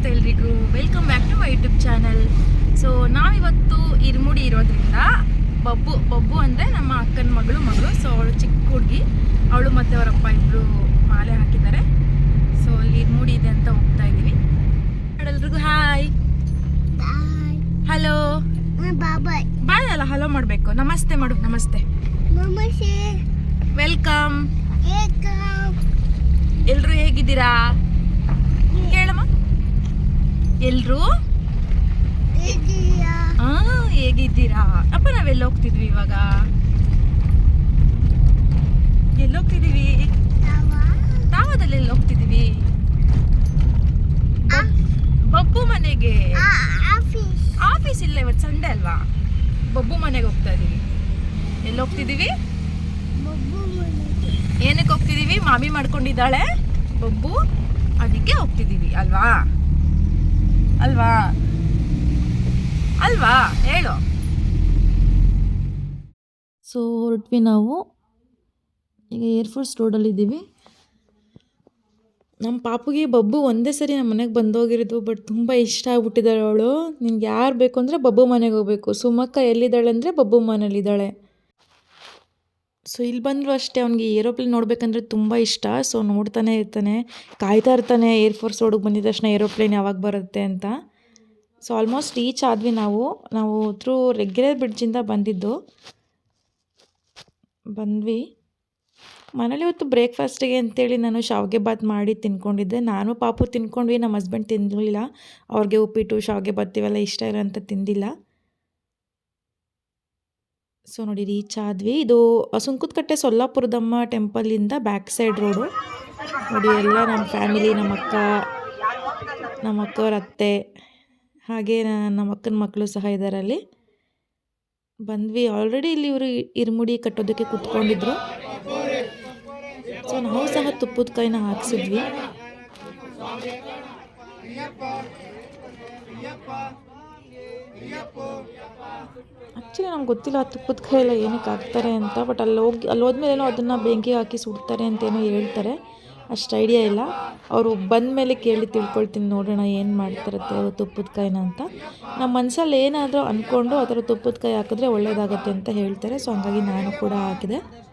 ನಮಸ್ತೆ ಎಲ್ರಿಗೂ. Welcome back to my YouTube channel so ನಾವಿವತ್ತು ಇರ್ಮುಡಿ ಇರೋದ್ರಿಂದ ಬಬ್ಬು ಬಬ್ಬು ಅಂದರೆ ನಮ್ಮ ಅಕ್ಕನ ಮಗಳು ಮಗಳು. ಸೊ ಅವಳು ಚಿಕ್ಕ ಹುಡುಗಿ. ಅವಳು ಮತ್ತು ಅವರಪ್ಪ ಇಬ್ಬರು ಮಾಲೆ ಹಾಕಿದ್ದಾರೆ. ಸೊ ಅಲ್ಲಿ ಇರ್ಮುಡಿ ಇದೆ ಅಂತ ಹೋಗ್ತಾ ಇದ್ದೀವಿ. ಎಲ್ರಿಗೂ. ಹಾಯ್. ಹಲೋ. ಬಾಯ್ ಅಲ್ಲ ಹಲೋ ಮಾಡಬೇಕು. ನಮಸ್ತೆ ಮಾಡು ನಮಸ್ತೆ. ವೆಲ್ಕಮ್ ಎಲ್ಲರೂ ಎಲ್ರು ಹೇಗಿದ್ದೀರಾ? ಕೇಳಮ್ಮ. ಎಲ್ರು? ಹೇಗಿದ್ದೀರಾ? ಅಪ್ಪ ನಾವೆಲ್ಲ ಹೋಗ್ತಿದ್ವಿ ಇವಾಗ? ಎಲ್ಲಿ ಹೋಗ್ತಿದೀವಿ Tawa. ತಾವದಲ್ಲಿ ಎಲ್ಲಿ ಹೋಗ್ತಿದೀವಿ ಬಬ್- ಬಬ್ಬು ಮನೆಗೆ. ಆಫೀಸ್. ಇಲ್ಲ ಇವತ್ತು ಸಂಡೆ ಅಲ್ವಾ? ಬಬ್ಬು ಮನೆಗೆ ಹೋಗ್ತಾ ಇದೀವಿ. ಎಲ್ಲಿ ಹೋಗ್ತಿದೀವಿ. ಏನಕ್ಕೆ ಹೋಗ್ತಿದೀವಿ ಮಾಮಿ ಮಾಡ್ಕೊಂಡಿದ್ದಾಳೆ. ಬಬ್ಬು ಅದಕ್ಕೆ ಹೋಗ್ತಿದೀವಿ ಅಲ್ವಾ? ಅಲ್ವಾ? ಅಲ್ವಾ? ಹೇಳು. ಸೊ ಹೊರಟ್ವಿ ನಾವು. ಈಗ ಏರ್ಫೋರ್ಸ್ ರೋಡಲ್ಲಿದ್ದೀವಿ ನಮ್ಮ ಪಾಪುಗೆ ಬಬ್ಬು ಒಂದೇ ಸರಿ ನಮ್ಮ ಮನೆಗೆ ಬಂದೋಗಿರೋದು ಬಟ್ ತುಂಬ ಇಷ್ಟ ಆಗ್ಬಿಟ್ಟಿದ್ದಾಳೆ ಅವಳು. ನಿನ್ಗೆ ಯಾರು ಬೇಕು ಅಂದರೆ ಬಬ್ಬು ಮನೆಗೆ ಹೋಗ್ಬೇಕು. ಸುಮಕ್ಕ ಎಲ್ಲಿದ್ದಾಳೆ ಅಂದರೆ ಬಬ್ಬು ಮನೇಲಿದ್ದಾಳೆ ಸೊ ಇಲ್ಲಿ ಬಂದರೂ ಅಷ್ಟೇ ಅವ್ನಿಗೆ ಏರೋಪ್ಲೇನ್ ನೋಡಬೇಕಂದ್ರೆ ತುಂಬ ಇಷ್ಟ. ಸೊ ನೋಡ್ತಾನೆ ಇರ್ತಾನೆ. ಕಾಯ್ತಾ ಇರ್ತಾನೆ ಏರ್ಫೋರ್ಸ್ ರೋಡಿಗೆ ಬಂದಿದ್ದ ತಕ್ಷಣ ಏರೋಪ್ಲೇನ್ ಯಾವಾಗ ಬರುತ್ತೆ ಅಂತ. ಸೊ ಆಲ್ಮೋಸ್ಟ್ ರೀಚ್ ಆದ್ವಿ ನಾವು. ನಾವು ಥ್ರೂ ರೆಗ್ಯುಲರ್ ಬ್ರಿಡ್ಜಿಂದ ಬಂದಿದ್ದು. ಬಂದ್ವಿ. ಮನೇಲಿ ಇವತ್ತು ಬ್ರೇಕ್ಫಾಸ್ಟಿಗೆ ಅಂತೇಳಿ ನಾನು ಶಾವಿಗೆ ಬಾತ್ ಮಾಡಿ ತಿನ್ಕೊಂಡಿದ್ದೆ. ನಾನು ಪಾಪು ತಿನ್ಕೊಂಡ್ವಿ, ನಮ್ಮ ಹಸ್ಬೆಂಡ್ ತಿನ್ನಲಿಲ್ಲ ಅವ್ರಿಗೆ ಉಪ್ಪಿಟ್ಟು, ಶಾವಿಗೆ ಬಾತ್ ಇವೆಲ್ಲ ಇಷ್ಟ ಇರೋಂಥ ತಿಂದಿಲ್ಲ. ಸೊ ನೋಡಿ ರೀಚ್ ಆದ್ವಿ ಇದು ಸುಂಕುತ್ಕಟ್ಟೆ ಸೊಲ್ಲಾಪುರದಮ್ಮ ಟೆಂಪಲಿಂದ ಬ್ಯಾಕ್ ಸೈಡ್ ರೋಡು. ನೋಡಿ, ಎಲ್ಲ ನಮ್ಮ ಫ್ಯಾಮಿಲಿ, ನಮ್ಮ ಅಕ್ಕ, ನಮ್ಮ ಅಕ್ಕವ್ರ ಅತ್ತೆ, ಹಾಗೆ ನಮ್ಮ ಅಕ್ಕನ ಮಕ್ಕಳು ಸಹ ಇದ್ದಾರೆ ಅಲ್ಲಿ ಬಂದ್ವಿ ಆಲ್ರೆಡಿ ಇಲ್ಲಿ ಇವರು ಇರ್ಮುಡಿ ಕಟ್ಟೋದಕ್ಕೆ ಕುತ್ಕೊಂಡಿದ್ರು. ಸೊ, ನಾವು ಸಹ ತುಪ್ಪದ ಕೈನ ಹಾಕ್ಸಿದ್ವಿ. ಆ್ಯಕ್ಚುಲಿ ನಮ್ಗೆ ಗೊತ್ತಿಲ್ಲ ಆ ತುಪ್ಪದ ಏನಕ್ಕೆ ಹಾಕ್ತಾರೆ ಅಂತ ಬಟ್ ಅಲ್ಲಿ ಹೋಗಿ ಅಲ್ಲಿ ಹೋದ್ಮೇಲೆ ಅದನ್ನು ಬೆಂಕಿ ಹಾಕಿ ಸುಡ್ತಾರೆ ಅಂತೇನೋ ಹೇಳ್ತಾರೆ. ಅಷ್ಟು ಐಡಿಯಾ ಇಲ್ಲ. ಅವರು ಬಂದ ಮೇಲೆ ಕೇಳಿ ತಿಳ್ಕೊಳ್ತೀನಿ ನೋಡೋಣ ಏನು ಮಾಡ್ತಾರತ್ತೆ ತುಪ್ಪದ ಕಾಯಿನ ಅಂತ. ನಮ್ಮ ಮನಸ್ಸಲ್ಲಿ ಏನಾದರೂ ಅಂದ್ಕೊಂಡು ಆ ಥರ ತುಪ್ಪದ ಕಾಯಿ ಹಾಕಿದ್ರೆ ಒಳ್ಳೆಯದಾಗತ್ತೆ ಅಂತ ಹೇಳ್ತಾರೆ. ಸೊ ಹಂಗಾಗಿ ನಾನು ಕೂಡ ಹಾಕಿದೆ.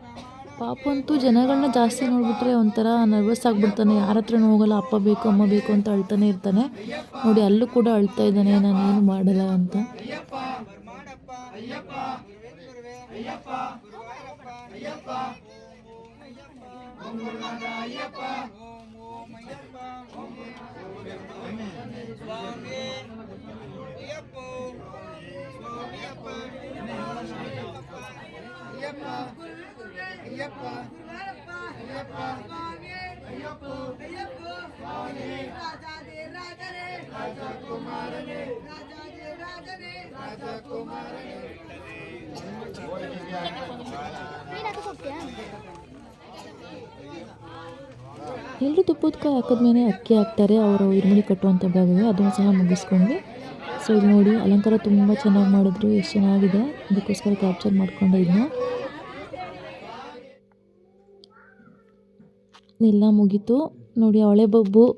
ಪಾಪು ಅಂತೂ ಜನಗಳನ್ನ ಜಾಸ್ತಿ ನೋಡಿಬಿಟ್ರೆ ಒಂಥರ ನರ್ವಸ್ ಆಗಿಬಿಡ್ತಾನೆ. ಯಾರ ಹತ್ರನೂ ಹೋಗಲ್ಲ, ಅಪ್ಪ ಬೇಕು, ಅಮ್ಮ ಬೇಕು ಅಂತ ಅಳ್ತಾನೆ ಇರ್ತಾನೆ. ನೋಡಿ ಅಲ್ಲೂ ಕೂಡ ಅಳ್ತಾ ಇದ್ದಾನೆ ನಾನು ಏನು ಮಾಡಲ್ಲ ಅಂತ. ಎಲ್ಲರೂ ತುಪ್ಪದ ಕಾಯಿ ಹಾಕಿದ್ಮೇಲೆ ಅಕ್ಕಿ ಹಾಕ್ತಾರೆ ಅವರು ಇರ್ಮುಡಿ ಕಟ್ಟುವಂಥ ಭಾಗವೇ ಅದನ್ನು ಸಹ ಮುಗಿಸ್ಕೊಂಡ್ವಿ ಸೊ ಇಲ್ಲಿ ನೋಡಿ ಅಲಂಕಾರ ತುಂಬ ಚೆನ್ನಾಗಿ ಮಾಡಿದ್ರು ಎಷ್ಟು ಚೆನ್ನಾಗಿದೆ. ಅದಕ್ಕೋಸ್ಕರ ಕ್ಯಾಪ್ಚರ್ ಮಾಡ್ಕೊಂಡೆ ಇದನ್ನ ಎಲ್ಲ ಮುಗೀತು. ನೋಡಿ ಅವಳೆ ಬಬ್ಬು.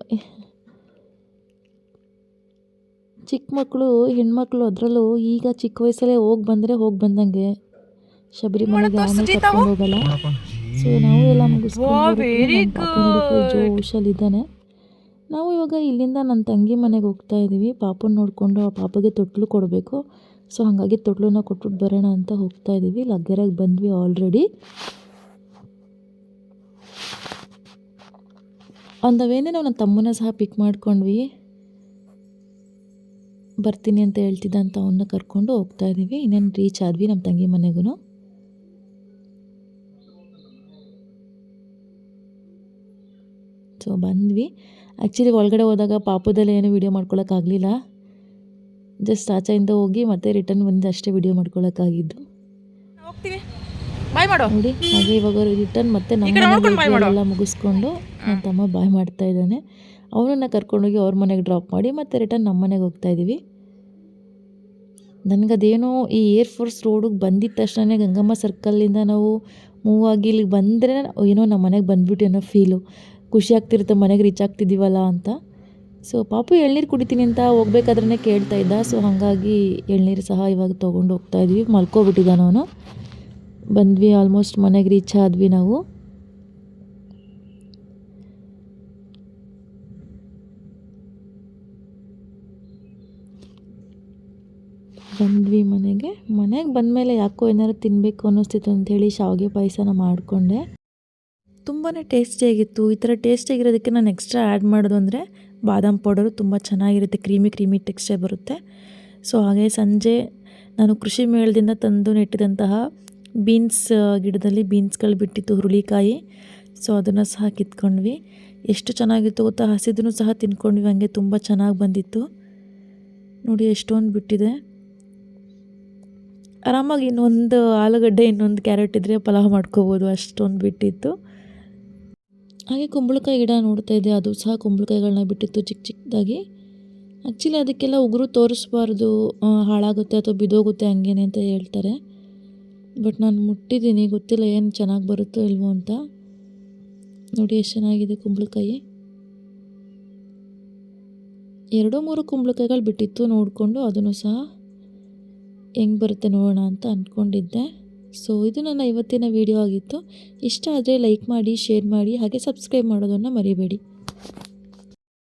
ಚಿಕ್ಕ ಮಕ್ಕಳು ಹೆಣ್ಮಕ್ಳು ಅದರಲ್ಲೂ ಈಗ ಚಿಕ್ಕ ವಯಸ್ಸಲ್ಲೇ ಹೋಗಿ ಬಂದರೆ ಹೋಗಿ ಬಂದಂಗೆ. ಶಬರಿಮಲೆಗೆ ಆಮೇಲೆ ಕರ್ಕೊಂಡು ಹೋಗಲ್ಲ. ಸೊ ನಾವು ಎಲ್ಲ ಮುಗಿಸ್ಕೊಂಡು ಜೋಶಲ್ಲಿದ್ದಾನೆ. ನಾವು ಇವಾಗ ಇಲ್ಲಿಂದ ನನ್ನ ತಂಗಿ ಮನೆಗೆ ಹೋಗ್ತಾ ಇದ್ದೀವಿ. ಪಾಪನ ನೋಡಿಕೊಂಡು ಆ ಪಾಪಗೆ ತೊಟ್ಲು ಕೊಡಬೇಕು. ಸೊ ಹಾಗಾಗಿ ತೊಟ್ಲನ್ನ ಕೊಟ್ಬಿಟ್ಟು ಬರೋಣ ಅಂತ ಹೋಗ್ತಾ ಇದ್ದೀವಿ. ಲಗ್ಗರಾಗಿ ಬಂದ್ವಿ ಆಲ್ರೆಡಿ ಆನ್ ದ ವೇನೆ ನಾವು ನನ್ನ ತಮ್ಮನ ಸಹ ಪಿಕ್ ಮಾಡ್ಕೊಂಡ್ವಿ. ಬರ್ತೀನಿ ಅಂತ ಹೇಳ್ತಿದ್ದ ಅಂತ ಅವನ್ನ ಕರ್ಕೊಂಡು ಹೋಗ್ತಾ ಇದ್ದೀವಿ ಇನ್ನೇನು ರೀಚ್ ಆದ್ವಿ ನಮ್ಮ ತಂಗಿ ಮನೆಗೂ ಸೊ ಬಂದ್ವಿ. ಆ್ಯಕ್ಚುಲಿ ಒಳಗಡೆ ಹೋದಾಗ ಪಾಪದಲ್ಲಿ ಏನು ವೀಡಿಯೋ ಮಾಡ್ಕೊಳಕ್ಕಾಗಲಿಲ್ಲ ಜಸ್ಟ್ ಆಚೆಯಿಂದ ಹೋಗಿ ಮತ್ತೆ ರಿಟರ್ನ್ ಬಂದು ಅಷ್ಟೇ ವೀಡಿಯೋ ಮಾಡ್ಕೊಳಕ್ಕಾಗಿದ್ದು ಹೋಗ್ತೀವಿ ಬಾಯ್ ಮಾಡು. ನೋಡಿ ಹಾಗೆ ಇವಾಗ ರಿಟರ್ನ್ ಮತ್ತೆ. ಎಲ್ಲ ಮುಗಿಸ್ಕೊಂಡು ನನ್ನ ತಮ್ಮ ಬಾಯ್ ಮಾಡ್ತಾ ಇದ್ದಾನೆ. ಅವನನ್ನು ಕರ್ಕೊಂಡೋಗಿ ಅವ್ರ ಮನೆಗೆ ಡ್ರಾಪ್ ಮಾಡಿ ಮತ್ತೆ ರಿಟರ್ನ್ ನಮ್ಮ ಮನೆಗೆ ಹೋಗ್ತಾ ಇದ್ದೀವಿ ನನಗದೇನೋ ಈ ಏರ್ ಫೋರ್ಸ್ ರೋಡಿಗೆ ಬಂದಿದ್ದ ತಕ್ಷಣ ಗಂಗಮ್ಮ ಸರ್ಕಲ್ಲಿಂದ ನಾವು ಮೂವ್ ಆಗಿ ಇಲ್ಲಿಗೆ ಬಂದರೆ ಏನೋ ನಮ್ಮ ಮನೆಗೆ ಬಂದ್ಬಿಟ್ಟು ಏನೋ ಫೀಲು ಖುಷಿ ಆಗ್ತಿರುತ್ತೆ ಮನೆಗೆ ರೀಚ್ ಆಗ್ತಿದ್ದೀವಲ್ಲ ಅಂತ. ಸೊ ಪಾಪು ಎಳ್ನೀರು ಕುಡಿತೀನಿ ಅಂತ ಹೋಗ್ಬೇಕಾದ್ರೆ ಕೇಳ್ತಾ ಇದ್ದ. ಸೊ ಹಾಗಾಗಿ ಎಳ್ನೀರು ಸಹ ಇವಾಗ ತೊಗೊಂಡು ಹೋಗ್ತಾ ಇದ್ವಿ. ಮಲ್ಕೋಬಿಟ್ಟಿದ್ದಾನ ಅವನು. ಬಂದ್ವಿ ಆಲ್ಮೋಸ್ಟ್ ಮನೆಗೆ ರೀಚ್ ಆದ್ವಿ ನಾವು. ಬಂದ್ವಿ ಮನೆಗೆ. ಮನೆಗೆ ಬಂದಮೇಲೆ ಯಾಕೋ ಏನಾರು ತಿನ್ನಬೇಕು ಅನ್ನಿಸ್ತಿತ್ತು ಅಂಥೇಳಿ ಶಾವಿಗೆ ಪಾಯಸನ ಮಾಡಿಕೊಂಡೆ. ತುಂಬಾ ಟೇಸ್ಟಿಯಾಗಿತ್ತು ಈ ಥರ ಟೇಸ್ಟಿಯಾಗಿರೋದಕ್ಕೆ ನಾನು ಎಕ್ಸ್ಟ್ರಾ ಆ್ಯಡ್ ಮಾಡೋದು ಅಂದರೆ ಬಾದಾಮ್ ಪೌಡರು ತುಂಬ ಚೆನ್ನಾಗಿರುತ್ತೆ. ಕ್ರೀಮಿ ಕ್ರೀಮಿ ಟೆಕ್ಸ್ಚರ್ ಬರುತ್ತೆ. ಸೊ ಹಾಗೆ ಸಂಜೆ ನಾನು ಕೃಷಿ ಮೇಳದಿಂದ ತಂದು ನೆಟ್ಟಿದಂತಹ ಬೀನ್ಸ್ ಗಿಡದಲ್ಲಿ ಬೀನ್ಸ್ಗಳು ಬಿಟ್ಟಿತ್ತು, ಹುರುಳಿಕಾಯಿ. ಸೊ ಅದನ್ನು ಸಹ ಕಿತ್ಕೊಂಡ್ವಿ. ಎಷ್ಟು ಚೆನ್ನಾಗಿತ್ತು ಗೊತ್ತಾ? ಹಸಿದೂ ಸಹ ತಿನ್ಕೊಂಡ್ವಿ. ಹಂಗೆ ತುಂಬ ಚೆನ್ನಾಗಿ ಬಂದಿತ್ತು. ನೋಡಿ, ಎಷ್ಟೊಂದು ಬಿಟ್ಟಿದೆ. ಆರಾಮಾಗಿ ಇನ್ನೊಂದು ಆಲೂಗಡ್ಡೆ, ಇನ್ನೊಂದು ಕ್ಯಾರೆಟ್ ಇದ್ದರೆ ಪಲಾವ್ ಮಾಡ್ಕೋಬೋದು. ಅಷ್ಟೊಂದು ಬಿಟ್ಟಿತ್ತು. ಹಾಗೆ ಕುಂಬಳಕಾಯಿ ಗಿಡ ನೋಡ್ತಾ ಇದೆ ಅದು ಸಹ ಕುಂಬಳಕಾಯಿಗಳನ್ನ ಬಿಟ್ಟಿತ್ತು ಚಿಕ್ಕ ಚಿಕ್ಕದಾಗಿ. ಆ್ಯಕ್ಚುಲಿ ಅದಕ್ಕೆಲ್ಲ ಉಗುರು ತೋರಿಸ್ಬಾರ್ದು ಹಾಳಾಗುತ್ತೆ ಅಥವಾ ಬಿದೋಗುತ್ತೆ ಹಂಗೇನೆ ಅಂತ ಹೇಳ್ತಾರೆ. ಬಟ್ ನಾನು ಮುಟ್ಟಿದ್ದೀನಿ, ಗೊತ್ತಿಲ್ಲ ಏನು ಚೆನ್ನಾಗಿ ಬರುತ್ತೋ ಇಲ್ವೋ ಅಂತ. ನೋಡಿ ಎಷ್ಟು ಚೆನ್ನಾಗಿದೆ ಕುಂಬಳಕಾಯಿ. ಎರಡೋ ಮೂರು ಕುಂಬಳಕಾಯಿಗಳು ಬಿಟ್ಟಿತ್ತು, ನೋಡಿಕೊಂಡು ಅದನ್ನು ಸಹ ಹೆಂಗೆ ಬರುತ್ತೆ ನೋಡೋಣ ಅಂತ ಅಂದ್ಕೊಂಡಿದ್ದೆ ಸೊ ಇದು ನನ್ನ ಇವತ್ತಿನ ವಿಡಿಯೋ ಆಗಿತ್ತು. ಇಷ್ಟ ಆದರೆ ಲೈಕ್ ಮಾಡಿ ಶೇರ್ ಮಾಡಿ, ಹಾಗೆ ಸಬ್ಸ್ಕ್ರೈಬ್ ಮಾಡೋದನ್ನು ಮರಿಬೇಡಿ.